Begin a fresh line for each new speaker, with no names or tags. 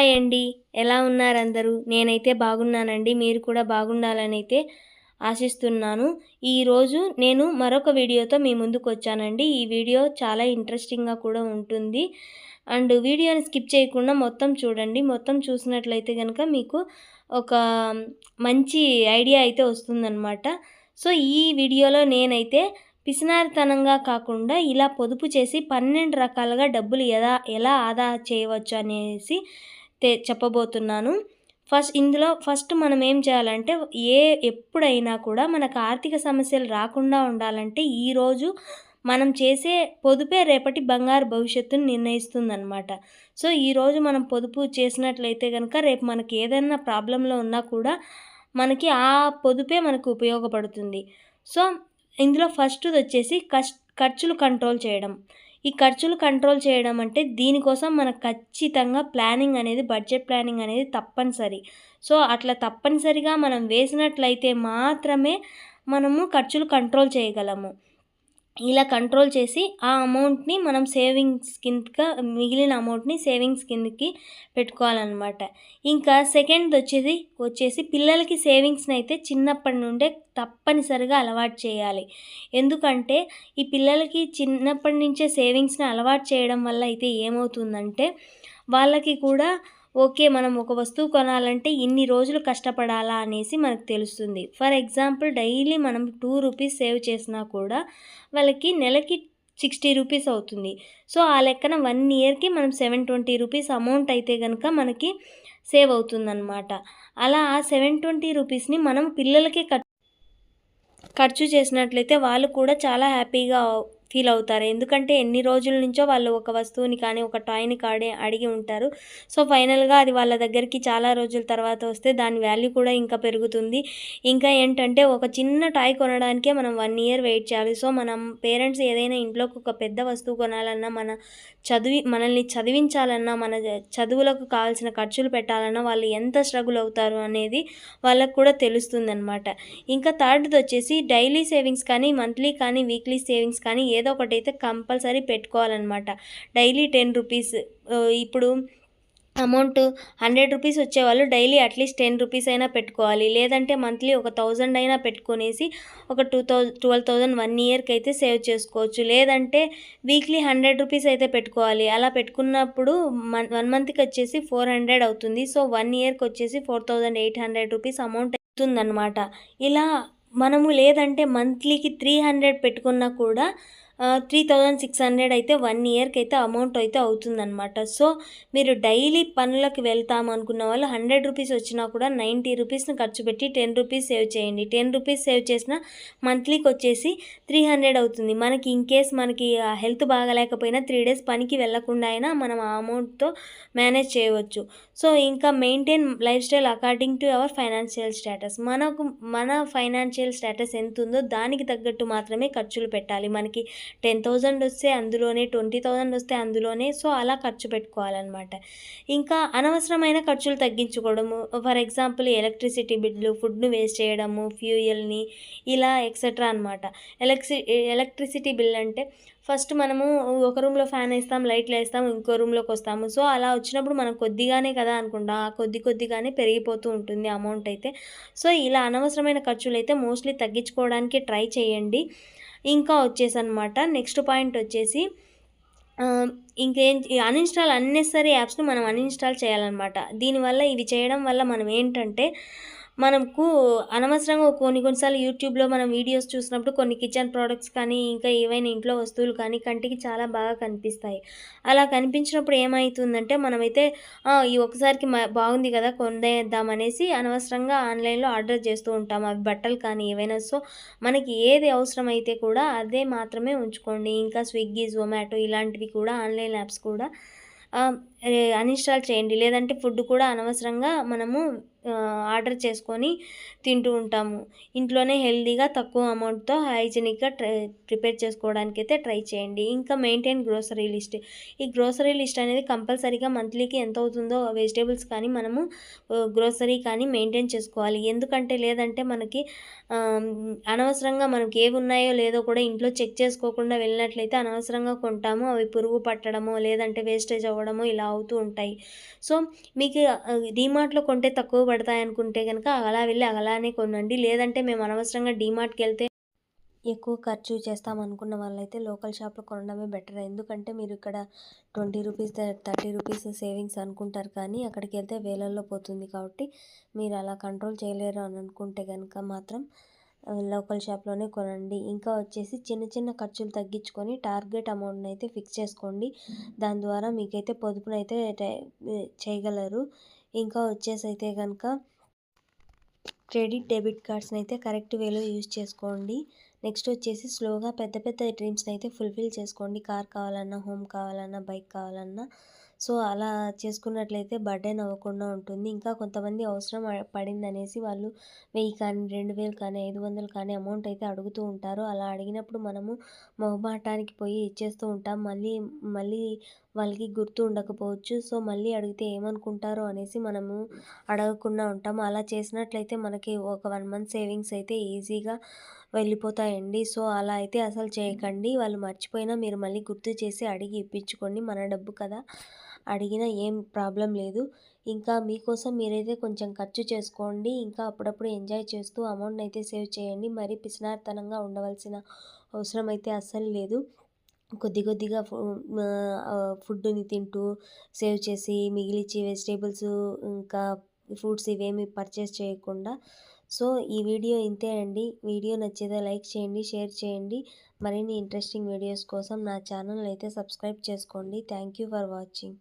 Hi అండి. ఎలా ఉన్నారందరూ నేనైతే బాగున్నానండి. మీరు కూడా బాగుండాలని అయితే ఆశిస్తున్నాను. ఈరోజు నేను మరొక వీడియోతో మీ ముందుకు వచ్చానండి. ఈ వీడియో చాలా ఇంట్రెస్టింగ్గా కూడా ఉంటుంది. అండ్ వీడియోని స్కిప్ చేయకుండా మొత్తం చూడండి. మొత్తం చూసినట్లయితే కనుక మీకు ఒక మంచి ఐడియా అయితే వస్తుందన్నమాట. సో ఈ వీడియోలో నేనైతే పిసినారితనంగా కాకుండా ఇలా పొదుపు చేసి పన్నెండు రకాలుగా డబ్బులు ఎలా ఎలా ఆదా చేయవచ్చు అనేసి చెప్పబోతున్నాను. ఫస్ట్ ఇందులో ఫస్ట్ మనం ఏం చేయాలంటే ఏ ఎప్పుడైనా కూడా మనకు ఆర్థిక సమస్యలు రాకుండా ఉండాలంటే ఈరోజు మనం చేసే పొదుపే రేపటి బంగారు భవిష్యత్తును నిర్ణయిస్తుందన్నమాట. సో ఈరోజు మనం పొదుపు చేసినట్లయితే కనుక రేపు మనకి ఏదైనా ప్రాబ్లంలో ఉన్నా కూడా మనకి ఆ పొదుపే మనకు ఉపయోగపడుతుంది. సో ఇందులో ఫస్ట్ వచ్చేసి కష్ ఖర్చులు కంట్రోల్ చేయడం. ఈ ఖర్చులు కంట్రోల్ చేయడం అంటే దీనికోసం మనకు ఖచ్చితంగా ప్లానింగ్ అనేది బడ్జెట్ ప్లానింగ్ అనేది తప్పనిసరి. సో అట్లా తప్పనిసరిగా మనం వేసినట్లయితే మాత్రమే మనము ఖర్చులు కంట్రోల్ చేయగలము. ఇలా కంట్రోల్ చేసి ఆ అమౌంట్ని మనం సేవింగ్స్ కిందగా మిగిలిన అమౌంట్ని సేవింగ్స్ కిందకి పెట్టుకోవాలన్నమాట. ఇంకా సెకండ్ వచ్చేది వచ్చేసి పిల్లలకి సేవింగ్స్ని అయితే చిన్నప్పటి నుండే తప్పనిసరిగా అలవాటు చేయాలి. ఎందుకంటే ఈ పిల్లలకి చిన్నప్పటి నుంచే సేవింగ్స్ని అలవాటు చేయడం వల్ల అయితే ఏమవుతుందంటే వాళ్ళకి కూడా ఓకే మనం ఒక వస్తువు కొనాలంటే ఇన్ని రోజులు కష్టపడాలా అనేసి మనకు తెలుస్తుంది. ఫర్ ఎగ్జాంపుల్ డైలీ మనం టూ రూపీస్ సేవ్ చేసినా కూడా వాళ్ళకి నెలకి సిక్స్టీ రూపీస్ అవుతుంది. సో ఆ లెక్కన వన్ ఇయర్కి మనం సెవెన్ ట్వంటీ రూపీస్ అమౌంట్ అయితే కనుక మనకి సేవ్ అవుతుందన్నమాట. అలా ఆ సెవెన్ ట్వంటీ రూపీస్ని మనం పిల్లలకి ఖర్చు చేసినట్లయితే వాళ్ళు కూడా చాలా హ్యాపీగా ఫీల్ అవుతారు. ఎందుకంటే ఎన్ని రోజుల నుంచో వాళ్ళు ఒక వస్తువుని కానీ ఒక టాయ్ని కాడే అడిగి ఉంటారు. సో ఫైనల్గా అది వాళ్ళ దగ్గరికి చాలా రోజుల తర్వాత వస్తే దాని వాల్యూ కూడా ఇంకా పెరుగుతుంది. ఇంకా ఏంటంటే ఒక చిన్న టాయ్ కొనడానికే మనం వన్ ఇయర్ వెయిట్ చేయాలి. సో మనం పేరెంట్స్ ఏదైనా ఇంట్లోకి ఒక పెద్ద వస్తువు కొనాలన్నా మన చదివి మనల్ని చదివించాలన్నా మన చదువులకు కావాల్సిన ఖర్చులు పెట్టాలన్నా వాళ్ళు ఎంత స్ట్రగుల్ అవుతారు అనేది వాళ్ళకు కూడా తెలుస్తుందన్నమాట. ఇంకా థర్డ్ది వచ్చేసి డైలీ సేవింగ్స్ కానీ మంత్లీ కానీ వీక్లీ సేవింగ్స్ కానీ ఏ ఏదో ఒకటి అయితే కంపల్సరీ పెట్టుకోవాలన్నమాట. డైలీ టెన్ రూపీస్ ఇప్పుడు అమౌంట్ హండ్రెడ్ రూపీస్ వచ్చేవాళ్ళు daily at least ten rupees అయినా పెట్టుకోవాలి. లేదంటే మంత్లీ ఒక థౌజండ్ అయినా పెట్టుకునేసి ఒక two thousand twelve thousand one ఇయర్కి అయితే సేవ్ చేసుకోవచ్చు. లేదంటే వీక్లీ హండ్రెడ్ రూపీస్ అయితే పెట్టుకోవాలి. అలా పెట్టుకున్నప్పుడు మన్ వన్ మంత్కి వచ్చేసి ఫోర్ హండ్రెడ్ అవుతుంది. సో వన్ ఇయర్కి వచ్చేసి four thousand eight hundred rupees amount అవుతుందన్నమాట. ఇలా మనము లేదంటే మంత్లీకి త్రీ హండ్రెడ్ పెట్టుకున్నా కూడా త్రీ థౌజండ్ సిక్స్ హండ్రెడ్ అయితే వన్ ఇయర్కి అయితే అమౌంట్ అయితే అవుతుందన్నమాట. సో మీరు డైలీ పనులకు వెళ్తాం అనుకున్న వాళ్ళు హండ్రెడ్ రూపీస్ వచ్చినా కూడా నైంటీ రూపీస్ని ఖర్చు పెట్టి టెన్ రూపీస్ సేవ్ చేయండి. టెన్ రూపీస్ సేవ్ చేసిన మంత్లీకి వచ్చేసి త్రీ హండ్రెడ్ అవుతుంది. మనకి ఇన్ కేస్ మనకి హెల్త్ బాగాలేకపోయినా త్రీ డేస్ పనికి వెళ్ళకుండా అయినా మనం ఆ అమౌంట్తో మేనేజ్ చేయవచ్చు. సో ఇంకా maintain lifestyle according to our financial status మనకు మన ఫైనాన్షియల్ స్టేటస్ ఎంత ఉందో దానికి తగ్గట్టు మాత్రమే ఖర్చులు పెట్టాలి. మనకి టెన్ థౌజండ్ వస్తే అందులోనే ట్వంటీ థౌజండ్ వస్తే అందులోనే సో అలా ఖర్చు పెట్టుకోవాలన్నమాట. ఇంకా అనవసరమైన ఖర్చులు తగ్గించుకోవడము ఫర్ ఎగ్జాంపుల్ ఎలక్ట్రిసిటీ బిల్లు ఫుడ్ను వేస్ట్ చేయడము ఫ్యూయల్ని ఇలా ఎక్సెట్రా అనమాట ఎలక్ట్రి ఎలక్ట్రిసిటీ బిల్ అంటే ఫస్ట్ మనము ఒక రూమ్లో ఫ్యాన్ వేస్తాం లైట్లు వేస్తాం ఇంకో రూమ్లోకి వస్తాము. సో అలా వచ్చినప్పుడు మనం కొద్దిగానే కదా అనుకుంటా ఆ కొద్ది కొద్దిగానే పెరిగిపోతూ ఉంటుంది అమౌంట్ అయితే. సో ఇలా అనవసరమైన ఖర్చులు అయితే మోస్ట్లీ తగ్గించుకోవడానికి ట్రై చేయండి. ఇంకా వచ్చేసి అనమాట నెక్స్ట్ పాయింట్ వచ్చేసి ఇంకేం అన్ఇన్స్టాల్ అన్నెసరీ యాప్స్ని మనం అన్ఇన్స్టాల్ చేయాలన్నమాట. దీనివల్ల ఇవి చేయడం వల్ల మనం ఏంటంటే మనకు అనవసరంగా కొన్ని కొన్నిసార్లు యూట్యూబ్లో మనం వీడియోస్ చూసినప్పుడు కొన్ని కిచెన్ ప్రోడక్ట్స్ కానీ ఇంకా ఏవైనా ఇంట్లో వస్తువులు కానీ కంటికి చాలా బాగా కనిపిస్తాయి. అలా కనిపించినప్పుడు ఏమవుతుందంటే మనమైతే ఈ ఒకసారికి బాగుంది కదా కొందేద్దామనేసి అనవసరంగా ఆన్లైన్లో ఆర్డర్ చేస్తూ ఉంటాం. అవి బట్టలు కానీ ఏవైనా. సో మనకి ఏది అవసరమైతే కూడా అదే మాత్రమే ఉంచుకోండి. ఇంకా స్విగ్గీ జొమాటో ఇలాంటివి కూడా ఆన్లైన్ యాప్స్ కూడా అన్ఇన్స్టాల్ చేయండి. లేదంటే ఫుడ్ కూడా అనవసరంగా మనము ఆర్డర్ చేసుకొని తింటూ ఉంటాము. ఇంట్లోనే హెల్తీగా తక్కువ అమౌంట్తో హైజీనిక్గా ట్రై ప్రిపేర్ చేసుకోవడానికి అయితే ట్రై చేయండి. ఇంకా మెయింటైన్ గ్రోసరీ లిస్ట్. ఈ గ్రోసరీ లిస్ట్ అనేది కంపల్సరీగా మంత్లీకి ఎంత అవుతుందో వెజిటేబుల్స్ కానీ మనము గ్రోసరీ కానీ మెయింటైన్ చేసుకోవాలి. ఎందుకంటే లేదంటే మనకి అనవసరంగా మనకి ఏవి ఉన్నాయో లేదో కూడా ఇంట్లో చెక్ చేసుకోకుండా వెళ్ళినట్లయితే అనవసరంగా కొంటాము. అవి పురుగు పట్టడమో లేదంటే వేస్టేజ్ అవ్వడమో ఇలా అవుతూ ఉంటాయి. సో మీకు డీమార్ట్లో కొంటే తక్కువ పడతాయి అనుకుంటే కనుక అలా వెళ్ళి అలానే కొనండి. లేదంటే మేము అనవసరంగా డీమార్ట్కి వెళ్తే ఎక్కువ ఖర్చు చేస్తాం అనుకున్న వాళ్ళైతే లోకల్ షాప్లో కొనడమే బెటర్. ఎందుకంటే మీరు ఇక్కడ twenty rupees thirty rupees savings అనుకుంటారు కానీ అక్కడికి వెళ్తే వేలల్లో పోతుంది కాబట్టి మీరు అలా కంట్రోల్ చేయలేరు అని అనుకుంటే కనుక మాత్రం లోకల్ షాప్లోనే కొనండి. ఇంకా వచ్చేసి చిన్న చిన్న ఖర్చులు తగ్గించుకొని టార్గెట్ అమౌంట్ని అయితే ఫిక్స్ చేసుకోండి. దాని ద్వారా మీకైతే పొదుపునైతే చేయగలరు. ఇంకా వచ్చేసి అయితే కనుక క్రెడిట్ డెబిట్ కార్డ్స్ని అయితే కరెక్ట్ వేలో యూజ్ చేసుకోండి. నెక్స్ట్ వచ్చేసి స్లోగా పెద్ద పెద్ద డ్రీమ్స్ని అయితే ఫుల్ఫిల్ చేసుకోండి. కార్ కావాలన్నా హోమ్ కావాలన్నా బైక్ కావాలన్నా. సో అలా చేసుకున్నట్లయితే బర్డెన్ అవ్వకుండా ఉంటుంది. ఇంకా కొంతమంది అవసరం పడింది అనేసి వాళ్ళు వెయ్యి కానీ రెండు వేలు కానీ ఐదు వందలు కానీ అమౌంట్ అయితే అడుగుతూ ఉంటారు. అలా అడిగినప్పుడు మనము మొహమాటానికి పోయి ఇచ్చేస్తూ ఉంటాం. మళ్ళీ మళ్ళీ వాళ్ళకి గుర్తు ఉండకపోవచ్చు. సో మళ్ళీ అడిగితే ఏమనుకుంటారో అనేసి మనము అడగకుండా ఉంటాం. అలా చేసినట్లయితే మనకి ఒక వన్ మంత్ సేవింగ్స్ అయితే ఈజీగా వెళ్ళిపోతాయండి. సో అలా అయితే అసలు చేయకండి. వాళ్ళు మర్చిపోయినా మీరు మళ్ళీ గుర్తు చేసి అడిగి ఇప్పించుకోండి. మన డబ్బు కదా. అడిగినా ఏం ప్రాబ్లం లేదు. ఇంకా మీకోసం మీరైతే కొంచెం ఖర్చు చేసుకోండి. ఇంకా అప్పుడప్పుడు ఎంజాయ్ చేస్తూ అమౌంట్ అయితే సేవ్ చేయండి. మరి పిసినార్తనంగా ఉండవలసిన అవసరం అయితే అస్సలు లేదు. కొద్ది కొద్దిగా ఫుడ్ని తింటూ సేవ్ చేసి మిగిలిచ్చి వెజిటేబుల్స్ ఇంకా ఫ్రూట్స్ ఇవేమి పర్చేస్ చేయకుండా. సో ఈ వీడియో ఇంతే అండి. వీడియో నచ్చితే లైక్ చేయండి షేర్ చేయండి. మరిన్ని ఇంట్రెస్టింగ్ వీడియోస్ కోసం నా ఛానల్ అయితే సబ్స్క్రైబ్ చేసుకోండి. Thank you for watching.